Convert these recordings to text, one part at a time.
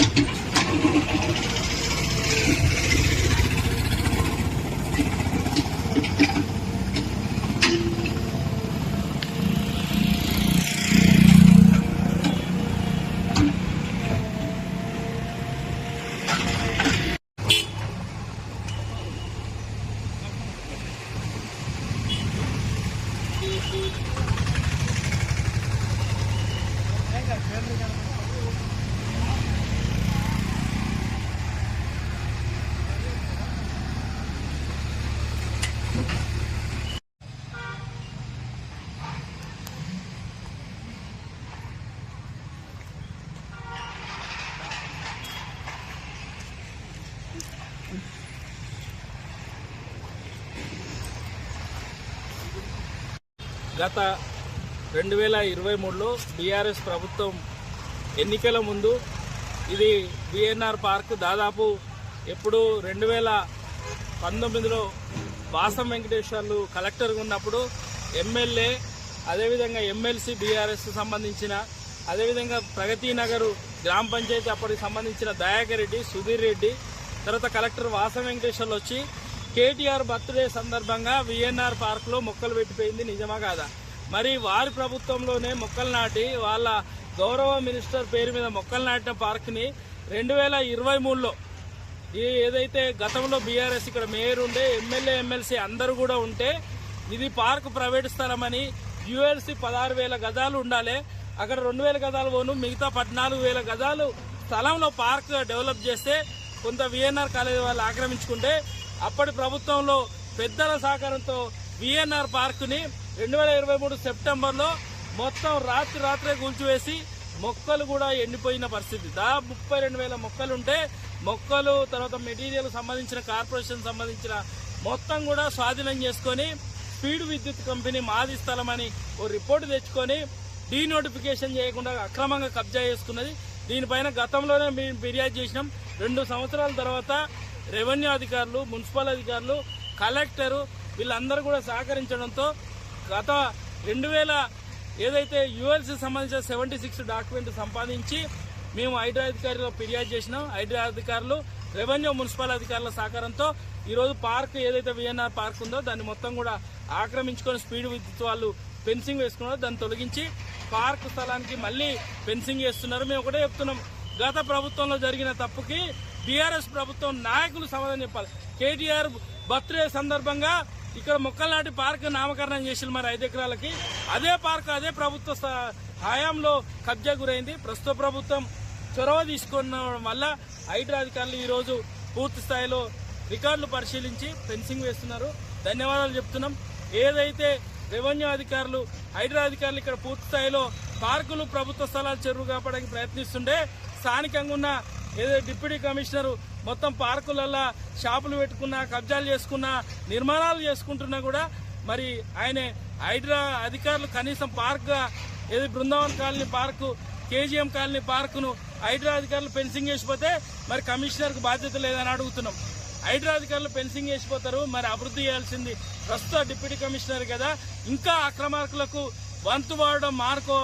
Gracias. గత రెండు వేల ఇరవై మూడులో బీఆర్ఎస్ ప్రభుత్వం ఎన్నికల ముందు ఇది బిఎన్ఆర్ పార్క్ దాదాపు ఎప్పుడు రెండు వేల పంతొమ్మిదిలో వాసం వెంకటేశ్వర్లు కలెక్టర్గా ఉన్నప్పుడు ఎమ్మెల్యే అదేవిధంగా ఎమ్మెల్సీ బీఆర్ఎస్ సంబంధించిన అదేవిధంగా ప్రగతి నగర్ గ్రామ పంచాయతీ అప్పటికి సంబంధించిన దయాకర్ రెడ్డి సుధీర్ రెడ్డి తర్వాత కలెక్టర్ వాసం వెంకటేశ్వర్లు వచ్చి కేటీఆర్ బర్త్డే సందర్భంగా విఎన్ఆర్ పార్క్లో మొక్కలు పెట్టిపోయింది నిజమా కాదా? మరి వారి ప్రభుత్వంలోనే మొక్కలు నాటి వాళ్ళ గౌరవ మినిస్టర్ పేరు మీద మొక్కలు నాటిన పార్క్ని రెండు వేల ఇరవై మూడులో ఈ ఏదైతే గతంలో బీఆర్ఎస్ ఇక్కడ మేయర్ ఉండే ఎమ్మెల్యే ఎమ్మెల్సీ అందరూ కూడా ఉంటే ఇది పార్క్ ప్రైవేట్ స్థలమని యుఎల్సి పదహారు వేల గజాలు ఉండాలి. అక్కడ రెండు వేల గజాలు పోను మిగతా పద్నాలుగు వేల గజాలు స్థలంలో పార్క్ డెవలప్ చేస్తే కొంత విఎన్ఆర్ కాలేజీ వాళ్ళు ఆక్రమించుకుంటే అప్పటి ప్రభుత్వంలో పెద్దల సహకారంతో విఎన్ఆర్ పార్కుని రెండు వేల ఇరవై మూడు సెప్టెంబర్లో మొత్తం రాత్రి రాత్రే కూల్చివేసి మొక్కలు కూడా ఎండిపోయిన పరిస్థితి. దాదాపు ముప్పై రెండు వేల మొక్కలు ఉంటే మొక్కలు తర్వాత మెటీరియల్ సంబంధించిన కార్పొరేషన్ సంబంధించిన మొత్తం కూడా స్వాధీనం చేసుకొని స్పీడ్ విద్యుత్ కంపెనీ మాది స్థలమని ఓ రిపోర్టు తెచ్చుకొని డీనోటిఫికేషన్ చేయకుండా అక్రమంగా కబ్జా చేసుకున్నది. దీనిపైన గతంలోనే మేము ఫిర్యాదు చేసినాం. రెండు సంవత్సరాల తర్వాత రెవెన్యూ అధికారులు మున్సిపల్ అధికారులు కలెక్టరు వీళ్ళందరూ కూడా సహకరించడంతో గత రెండు వేల ఏదైతే యుఎల్సి సంబంధించిన సెవెంటీ సిక్స్ డాక్యుమెంట్ సంపాదించి మేము హైడ్రా అధికారులు ఫిర్యాదు చేసినాం. హైడ్రా అధికారులు రెవెన్యూ మున్సిపల్ అధికారుల సహకారంతో ఈరోజు పార్క్ ఏదైతే విఎన్ఆర్ పార్క్ ఉందో దాన్ని మొత్తం కూడా ఆక్రమించుకొని స్పీడ్ విద్యుత్ వాళ్ళు ఫెన్సింగ్ వేసుకున్నారు. దాన్ని తొలగించి పార్క్ స్థలానికి మళ్ళీ ఫెన్సింగ్ వేస్తున్నారు. మేము ఒకటే చెప్తున్నాం. గత ప్రభుత్వంలో జరిగిన తప్పుకి టీఆర్ఎస్ ప్రభుత్వం నాయకులు సమాధానం చెప్పాలి. కేటీఆర్ బర్త్డే సందర్భంగా ఇక్కడ మొక్కలు నాటి పార్క్ నామకరణం చేసిన మరి ఐదు ఎకరాలకి. అదే పార్క్ అదే ప్రభుత్వ హయాంలో కబ్జా గురైంది. ప్రస్తుత ప్రభుత్వం చొరవ తీసుకున్న వల్ల హైడ్రా అధికారులు ఈరోజు పూర్తి స్థాయిలో రికార్డులు పరిశీలించి ఫెన్సింగ్ వేస్తున్నారు. ధన్యవాదాలు చెప్తున్నాం. ఏదైతే రెవెన్యూ అధికారులు హైడ్రా అధికారులు ఇక్కడ పూర్తి స్థాయిలో పార్కులు ప్రభుత్వ స్థలాలు చెరువు కాపాడడానికి ప్రయత్నిస్తుంటే స్థానికంగా ఉన్న ఏదో డిప్యూటీ కమిషనర్ మొత్తం పార్కులల్లా షాపులు పెట్టుకున్నా కబ్జాలు చేసుకున్నా నిర్మాణాలు చేసుకుంటున్నా కూడా మరి ఆయన హైడ్రా అధికారులు కనీసం పార్క్ ఏది Brindavan colony park KGM colony పార్కును Hydraa అధికారులు ఫెన్సింగ్ చేసిపోతే మరి కమిషనర్కు బాధ్యత లేదని అడుగుతున్నాం. హైడ్రా అధికారులు ఫెన్సింగ్ చేసిపోతారు మరి అభివృద్ధి చేయాల్సింది ప్రస్తుత డిప్యూటీ కమిషనర్ కదా. ఇంకా అక్రమార్కులకు వంతు వాడడం మార్కో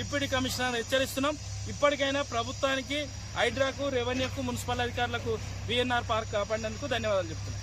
డిప్యూటీ కమిషనర్ హెచ్చరిస్తున్నాం. ఇప్పటికైనా ప్రభుత్వానికి హైడ్రాకు రెవెన్యూకు మున్సిపల్ అధికారులకు విఎన్ఆర్ పార్క్ కాపాడేందుకు ధన్యవాదాలు చెప్తున్నాం.